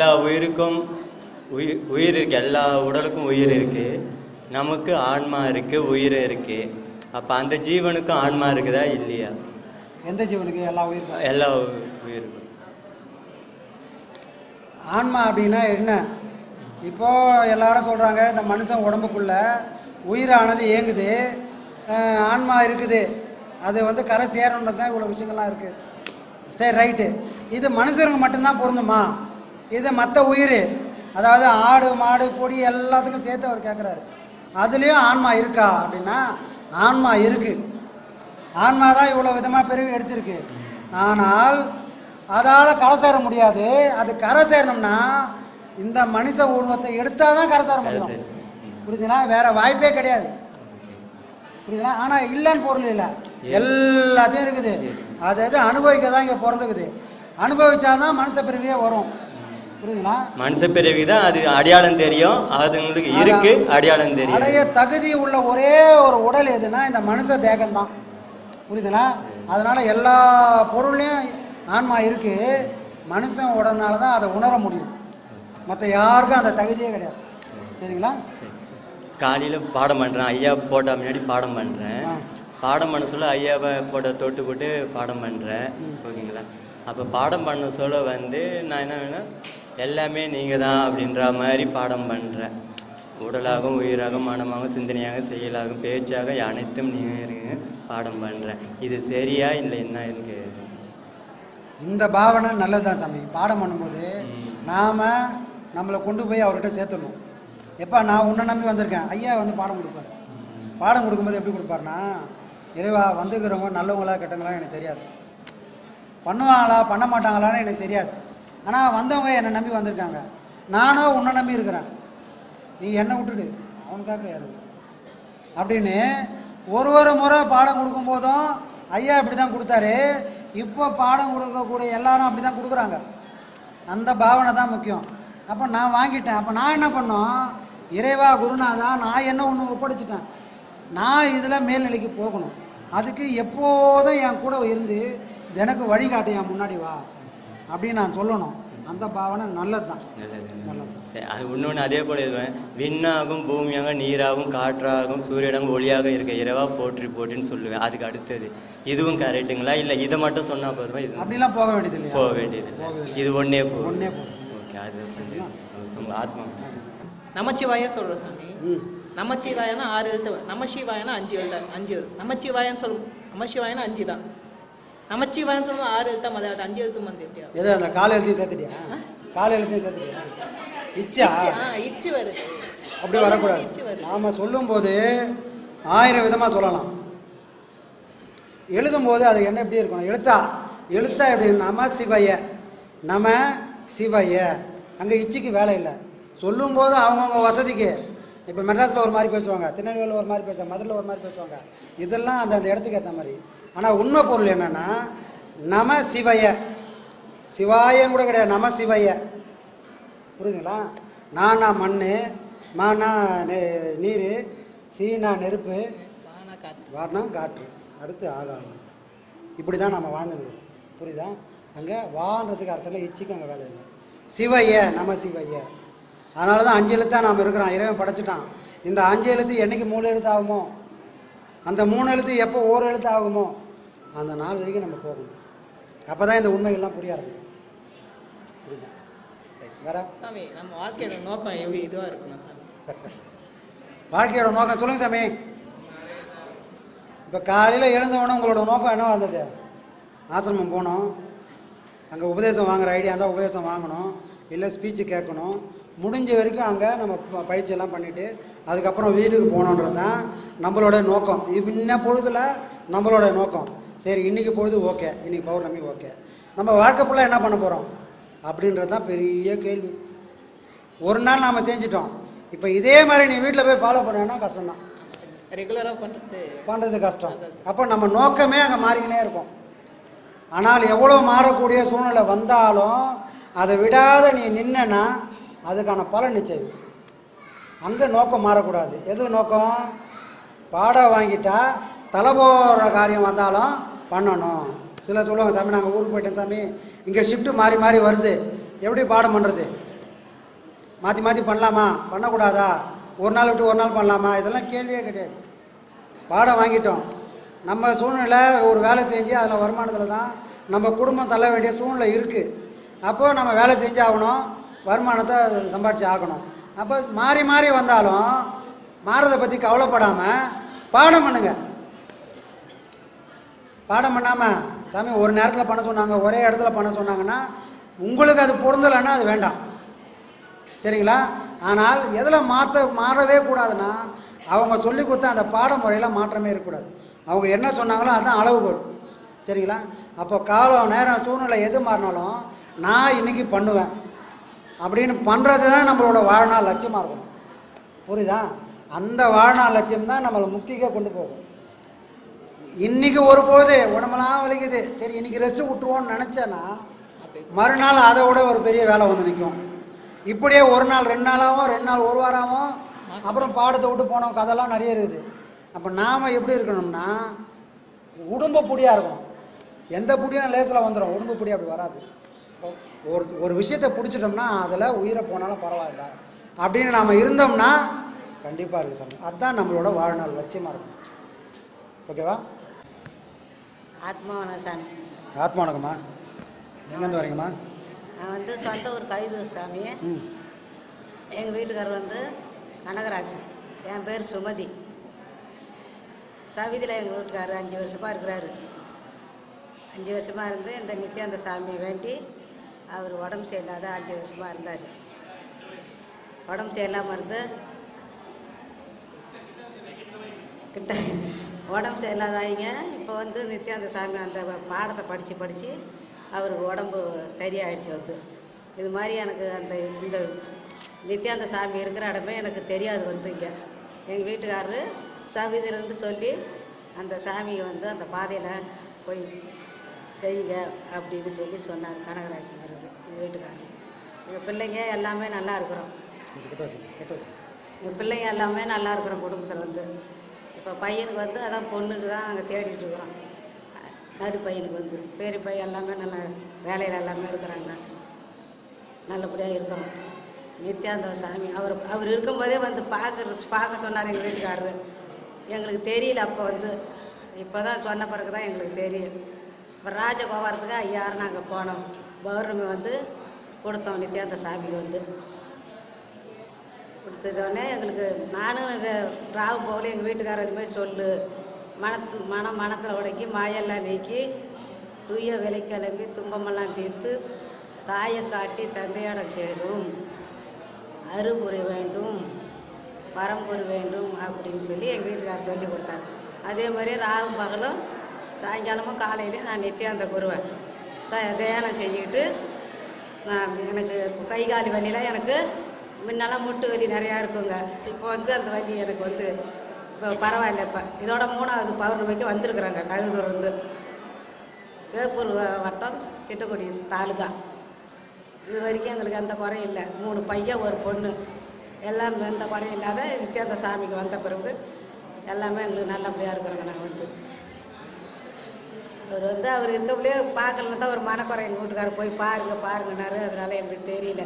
எல்லா உயிருக்கும் உயிர் உயிர் இருக்கு. எல்லா உடலுக்கும் உயிர் இருக்கு. நமக்கு ஆன்மா இருக்கு உயிர் இருக்கு. அப்போ அந்த ஜீவனுக்கும் ஆன்மா இருக்குதா இல்லையா? எந்த ஜீவனுக்கு? எல்லா உயிருக்கும் எல்லா உயிருக்கும் ஆன்மா அப்படின்னா என்ன? இப்போ எல்லாரும் சொல்கிறாங்க இந்த மனுஷன் உடம்புக்குள்ள உயிரானது இயங்குது. ஆன்மா இருக்குது. அது வந்து கரை சேரணுன்றது தான் இவ்வளோ விஷயங்கள்லாம் இருக்குது சரி ரைட்டு இது மனுஷனுக்கு மட்டும்தான் பொருந்துமா? இது மற்ற உயிர். அதாவது ஆடு மாடு கொடி எல்லாத்துக்கும் சேர்த்து அவர் கேட்குறாரு அதுலேயும் ஆன்மா இருக்கா அப்படின்னா ஆன்மா இருக்குது ஆன்மா தான் இவ்வளோ விதமாக பிறவி எடுத்திருக்கு. ஆனால் அதால் கரை சேர முடியாது. அது கரை சேரணும்னா இந்த மனுஷ உருவத்தை எடுத்தால் தான் கரை சேர முடியும். புரியுதுங்களா வேற வாய்ப்பே கிடையாது. புரியுதுங்களா ஆனால் இல்லைன்னு பொருள் இல்லை. எல்லாத்தையும் இருக்குது. அது அது அனுபவிக்க தான் இங்கே பிறந்துக்குது. அனுபவிச்சாதான் மனுஷ பிறவியே வரும். புரியுதுங்களா? மனுஷ பிறவி தான் அது அடையாளம் தெரியும். அதுங்களுக்கு இருக்கு அடையாளம் தெரியும். அடைய தகுதி உள்ள ஒரே ஒரு உடல் எதுனா இந்த மனுஷ தேகம் தான். புரியுதுங்களா? அதனால எல்லா பொருள்லையும் ஆன்மா இருக்கு. மனுஷன் உடனால தான் அதை உணர முடியும். மற்ற யாருக்கும் அந்த தகுதியே கிடையாது. சரிங்களா? சரி. காலையில் பாடம் பண்ணுறேன் ஐயா போட்டா முன்னாடி பாடம் பண்ணுறேன். பாடம் பண்ண சொல்ல ஐயாவை போட்ட தொட்டு போட்டு பாடம் பண்ணுறேன் ஓகேங்களா? அப்போ பாடம் பண்ண சொல்ல வந்து நான் என்ன வேணும் எல்லாமே நீங்கள் தான் அப்படின்ற மாதிரி பாடம் பண்ணுறேன் உடலாகவும் உயிராகவும் மனமாகவும் சிந்தனையாக செயலாகவும் பேச்சாக அனைத்தும் நீங்கள் பாடம் பண்ணுறேன் இது சரியா இல்லை என்ன எனக்கு இந்த பாவனை நல்லதுதான் சாமி. பாடம் பண்ணும்போது நாம் நம்மளை கொண்டு போய் அவர்கிட்ட சேர்த்துடணும். எப்பா நான் உன்னை நம்பி வந்திருக்கேன். ஐயா வந்து பாடம் கொடுப்பாரு. பாடம் கொடுக்கும்போது எப்படி கொடுப்பாருன்னா இறைவா வந்துக்கிறவங்க நல்லவங்களா கெட்டவங்களா எனக்கு தெரியாது. பண்ணுவாங்களா பண்ண மாட்டாங்களான்னு எனக்கு தெரியாது. ஆனால் வந்தவங்க என்னை நம்பி வந்திருக்காங்க. நானும் உன்னை நம்பி இருக்கிறேன். நீ என்னை விட்டுடு. அவனுக்காக யாரு அப்படின்னு ஒரு ஒரு முறை பாடம் கொடுக்கும்போதும் ஐயா இப்படி தான் கொடுத்தாரு. இப்போ பாடம் கொடுக்கக்கூடிய எல்லாரும் அப்படி தான் கொடுக்குறாங்க. அந்த பாவனை தான் முக்கியம். அப்போ நான் வாங்கிட்டேன். அப்போ நான் என்ன பண்ணோம்? இறைவா குருநாதா நான் என்ன ஒன்று ஒப்படைச்சிட்டேன்? நான் இதில் மேல்நிலைக்கு போகணும். அதுக்கு எப்போதும் என் கூட இருந்து எனக்கு வழிகாட்டு என் முன்னாடி வா. அப்படின்னு நான் சொல்லணும். அந்த பாவனை நல்லது தான் நல்லது நல்லது தான் சரி அது இன்னொன்று அதே போல இதுவேன் விண்ணாகும் பூமியாக நீராகும் காற்றாகும் சூரியனாகும் ஒளியாக இருக்க இரவா போற்றி போற்றின்னு சொல்லுவேன். அதுக்கு அடுத்தது இதுவும் கரெக்டுங்களா இல்லை இதை மட்டும் சொன்னால் போதுமா? இது அப்படிலாம் போக வேண்டியது போக வேண்டியது இல்லை இது ஒன்றே போதும். ஒண்ணே போதும். ஓகே அதுதான் சந்தேகம் உங்கள் ஆத்மா நமச்சிவாயா சொல்கிறோம் சாமி. ம். நமச்சிவாயனா ஆறு எழுத்து நமசிவாயனா அஞ்சு எழுத்து அஞ்சு எழுத்து. நமச்சிவாயன்னு சொல்லும் நமசிவாயனா அஞ்சு தான் நமச்சிவாயன்னு சொல்லும்போது ஆறு எழுத்தா மத அது அஞ்சு எழுத்து வந்து எப்படியா? அந்த கால எழுத்தையும் சேர்த்துட்டியா? கால எழுத்தையும் சேர்த்துட்டியா? இச்சா? இச்சு, வருது. அப்படி வரக்கூடாது. நாம் சொல்லும்போது ஆயிரம் விதமாக சொல்லலாம். எழுதும்போது அது என்ன எப்படி இருக்கணும் எழுத்தா? எழுத்தா எப்படி நம சிவைய. நம சிவைய. அங்கே இச்சிக்கு வேலை இல்லை. சொல்லும்போது அவங்கவுங்க வசதிக்கு இப்போ மெட்ராஸில் ஒரு மாதிரி பேசுவாங்க திருநெல்வேலியில் ஒரு மாதிரி பேசுவாங்க மதுரையில் ஒரு மாதிரி பேசுவாங்க. இதெல்லாம் அந்த அந்த இடத்துக்கு ஏற்ற மாதிரி. ஆனால் உண்மை பொருள் என்னென்னா நம சிவைய. சிவாயன்னு கூட கிடையாது நம சிவைய. புரியுதுங்களா? நானா மண் மானா நீர் சீனா நெருப்பு. வானா காற்று. அடுத்து ஆகாயம். இப்படி தான் நம்ம வாழ்ந்துருக்கோம் புரியுதா? அங்கே வான்றதுக்கு அர்த்தம் இல்லை இச்சிக்கு அங்கே வேலை இல்லை. சிவைய நம்ம சிவைய. அதனால தான் அஞ்சு எழுத்தாக நாம் இருக்கிறோம். இறைவன் படைச்சிட்டான். இந்த அஞ்சு எழுத்து என்னைக்கு மூணு எழுத்து ஆகுமோ அந்த மூணு எழுத்து எப்போ ஓர் எழுத்து ஆகுமோ அந்த நாள் வரைக்கும் நம்ம போகணும். அப்போ தான் இந்த உண்மைகள்லாம் புரிய ஆரம்பிக்கும். புரியுதா? வேற? சாமி நம்ம வாழ்க்கையோட நோக்கம் எப்படி இதுவாக இருக்கணும் சாமி? வாழ்க்கையோட நோக்கம் சொல்லுங்க சாமி. இப்போ காலையில் எழுந்தவொடனே உங்களோட நோக்கம் என்ன வந்தது ஆசிரமம் போகணும் அங்கே உபதேசம் வாங்குற ஐடியா இருந்தால் உபதேசம் வாங்கணும். இல்லை ஸ்பீச்சு கேட்கணும். முடிஞ்ச வரைக்கும் அங்கே நம்ம பயிற்சியெல்லாம் பண்ணிவிட்டு அதுக்கப்புறம் வீட்டுக்கு போகணுன்றது தான் நம்மளோட நோக்கம். இன்ன பொழுதுல நம்மளோட நோக்கம். சரி இன்றைக்கி பொழுது ஓகே. இன்றைக்கி பௌர்ணமி ஓகே. நம்ம வாழ்க்கை ஃபுல்லாக என்ன பண்ண போகிறோம் அப்படின்றது தான் பெரிய கேள்வி. ஒரு நாள் நாம் செஞ்சிட்டோம். இப்போ இதே மாதிரி நீ வீட்டில் போய் ஃபாலோ பண்ணனா கஷ்டம்தான். ரெகுலராக பண்ணுறது பண்ணுறது கஷ்டம். அப்போ நம்ம நோக்கமே அங்கே மாறிக்கினே இருக்கும். ஆனால் எவ்வளோ மாறக்கூடிய சூழ்நிலை வந்தாலும் அதை விடாத நீ நின்னா அதுக்கான பலன் நிச்சயம். அங்கே நோக்கம் மாறக்கூடாது. எது நோக்கம்? பாடம் வாங்கிட்டா தலை போகிற காரியம் வந்தாலும் பண்ணணும். சில சொல்லுவாங்க சாமி நாங்கள் ஊருக்கு போயிட்டேன் சாமி. இங்கே ஷிஃப்ட்டு மாறி மாறி வருது. எப்படி பாடம் பண்ணுறது மாற்றி மாற்றி பண்ணலாமா? பண்ணக்கூடாதா? ஒரு நாள் விட்டு ஒரு நாள் பண்ணலாமா? இதெல்லாம் கேள்வியே கிடையாது. பாடம் வாங்கிட்டோம். நம்ம சூழ்நிலை ஒரு வேலை செஞ்சு அதில் வருமானத்தில் தான் நம்ம குடும்பம் தள்ள வேண்டிய சூழ்நிலை இருக்குது அப்போது நம்ம வேலை செஞ்சு ஆகணும். வருமானத்தை சம்பாதிச்சு ஆகணும். அப்போ மாறி மாறி வந்தாலும் மாறதை பற்றி கவலைப்படாமல் பாடம் பண்ணுங்க. பாடம் பண்ணாமல் சாமி ஒரு நேரத்தில் பண்ண சொன்னாங்க ஒரே இடத்துல பண்ண சொன்னாங்கன்னா உங்களுக்கு அது பொருந்தலைன்னா அது வேண்டாம். சரிங்களா? ஆனால் எதில் மாற்ற மாறவே கூடாதுன்னா அவங்க சொல்லி கொடுத்த அந்த பாடமுறையில் மாற்றமே இருக்கக்கூடாது. அவங்க என்ன சொன்னாங்களோ அதுதான் அளவுகோல். சரிங்களா? அப்போ காலம் நேரம் சூழ்நிலை எது மாறினாலும் நான் இன்னைக்கு பண்ணுவேன். அப்படின்னு பண்ணுறது தான் நம்மளோட வாழ்நாள் லட்சியமாக இருக்கும். புரியுதா? அந்த வாழ்நாள் லட்சியம் தான் நம்மளை முக்திக்கே கொண்டு போகும். இன்னைக்கு ஒரு போது உடம்பெல்லாம் வலிக்குது. சரி இன்றைக்கி ரெஸ்ட்டு விட்டுருவோம்னு நினச்சேன்னா மறுநாள் அதை விட ஒரு பெரிய வேலை வந்து நிற்கும் இப்படியே ஒரு நாள் ரெண்டு நாளாகவும் ரெண்டு நாள் ஒரு வாராகவும் அப்புறம் பாடத்தை விட்டு போனோம் கதெல்லாம் நிறைய இருக்குது. அப்போ நாம் எப்படி இருக்கணும்னா உடம்பு புடியாக இருக்கணும் எந்த புடியும் லேசில் வந்துடும் உடம்பு புடி அப்படி வராது. ஒரு ஒரு விஷயத்தை பிடிச்சிட்டோம்னா அதில் உயிரை போனாலும் பரவாயில்ல. அப்படின்னு நாம் இருந்தோம்னா கண்டிப்பாக இருக்குது சாமி. அதுதான் நம்மளோட வாழ்நாள் லட்சியமாக இருக்கும். ஓகேவா? ஆத்மாவன சாமி? ஆத்மா வணக்கம்மா எங்கேருந்து வரீங்கம்மா நான் வந்து சொந்த ஊர் கைதூர் சாமி. எங்கள் வீட்டுக்காரர் வந்து கனகராஜ் என் பேர் சுமதி. சவிதியில் எங்கள் வீட்டுக்காரர் அஞ்சு வருஷமாக இருக்கிறாரு. அஞ்சு வருஷமாக இருந்து இந்த நித்யானந்த சாமியை வேண்டி அவர் உடம்பு சரியில்லாத அஞ்சு வருஷமாக இருந்தார். உடம்பு சரியில்லாமல் இருந்து கிட்ட உடம்பு சரியில்லாதவங்க இப்போ வந்து நித்யானந்த சாமி அந்த பாடத்தை படித்து படித்து அவருக்கு உடம்பு சரியாயிடுச்சு வந்து. இது மாதிரி எனக்கு அந்த இந்த நித்யாந்த சாமி இருக்கிற இடமே எனக்கு தெரியாது வந்து இங்கே. எங்கள் வீட்டுக்காரரு சவிதிலேருந்து சொல்லி அந்த சாமியை வந்து அந்த பாதையில் போய் செய்யுங்க அப்படின்னு சொல்லி சொன்னார் கனகராசிங்கிறது எங்கள் வீட்டுக்காரர். எங்கள் பிள்ளைங்க எல்லாமே நல்லா இருக்கிறோம். எங்கள் பிள்ளைங்க எல்லாமே நல்லா இருக்கிறோம் குடும்பத்தில் வந்து இப்போ பையனுக்கு வந்து அதான் பொண்ணுக்கு தான் அங்கே தேடிட்டு இருக்கிறோம். நடு பையனுக்கு வந்து. பெரிய பையன் எல்லாமே நல்ல வேலையில் எல்லாமே இருக்கிறாங்க. நல்லபடியாக இருக்கிறோம். நித்யாந்த சாமி அவர் அவர் இருக்கும்போதே வந்து பார்க்க பார்க்க சொன்னார் எங்கள் வீட்டுக்காரரு. எங்களுக்கு தெரியல அப்போ வந்து. இப்போ தான் சொன்ன பிறகு தான் எங்களுக்கு தெரியும். இப்போ ராஜகோபாரத்துக்கு ஐயாயிரம் நாங்கள் போனோம். பௌர்ணமி வந்து கொடுத்தோம் நித்யானந்த சாமிக்கு வந்து. கொடுத்துட்டோடனே எங்களுக்கு நானும் ராவு போகல எங்கள் வீட்டுக்காரர் இது மாதிரி சொல்லு. மனத்து மனம் மனத்தில் உடைக்கி மாயெல்லாம் நீக்கி தூய விலை கிளம்பி துன்பமெல்லாம் தீர்த்து தாயை காட்டி தந்தையிடம் சேரும். அறுபுரி வேண்டும் பரம்புரி வேண்டும் அப்படின்னு சொல்லி எங்கள் வீட்டுக்காரர் சொல்லி கொடுத்தாரு. அதே மாதிரி ராகு பகலும் சாயங்காலமும் காலையிலையும் நான் நித்தியானந்த குருவேன் த தியானம் செஞ்சுக்கிட்டு நான் எனக்கு கை கால் வலிலாம் எனக்கு முன்னெல்லாம் முட்டு வலி நிறையா இருக்குங்க. இப்போ வந்து அந்த வலி எனக்கு வந்து இப்போ பரவாயில்ல இப்போ. இதோட மூணாவது பௌர்ணமிக்கு வந்திருக்குறாங்க கழுதூர் வேப்பூர் வட்டம் கிட்டக்குடி தாலுகா. இது வரைக்கும் எங்களுக்கு எந்த குறையும் இல்லை. மூணு பையன் ஒரு பொண்ணு. எல்லாம் எந்த குறையும் இல்லாத நித்தியாந்த சாமிக்கு வந்த பிறகு எல்லாமே எங்களுக்கு நல்லபடியாக இருக்கிறோங்க நாங்கள் வந்து. அவர் வந்து அவர் இருக்கவிலே பார்க்கலன்னு தான் ஒரு மனக்குறை எங்கள் வீட்டுக்காரர் போய் பாருங்க பாருங்கன்னாரு. அதனால எங்களுக்கு தெரியல.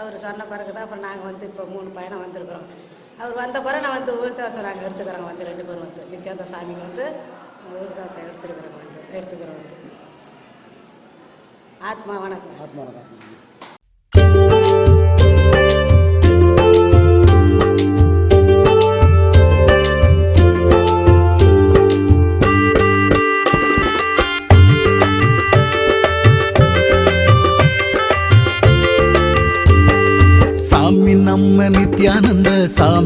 அவர் சொன்ன பிறகு தான் அப்புறம் நாங்கள் வந்து இப்போ மூணு பையனை வந்திருக்கிறோம். அவர் வந்த பிறகு நான் வந்து ஊர்தாசம் நாங்கள் எடுத்துக்கிறோங்க வந்து ரெண்டு பேரும் வந்து. நித்தியாந்த சாமிக்கு வந்து ஊர்தாசத்தை எடுத்துருக்குறோங்க வந்து எடுத்துக்கிறோம் வந்து. ஆத்மா வணக்கம். ஆத்மா வணக்கம்.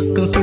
போலி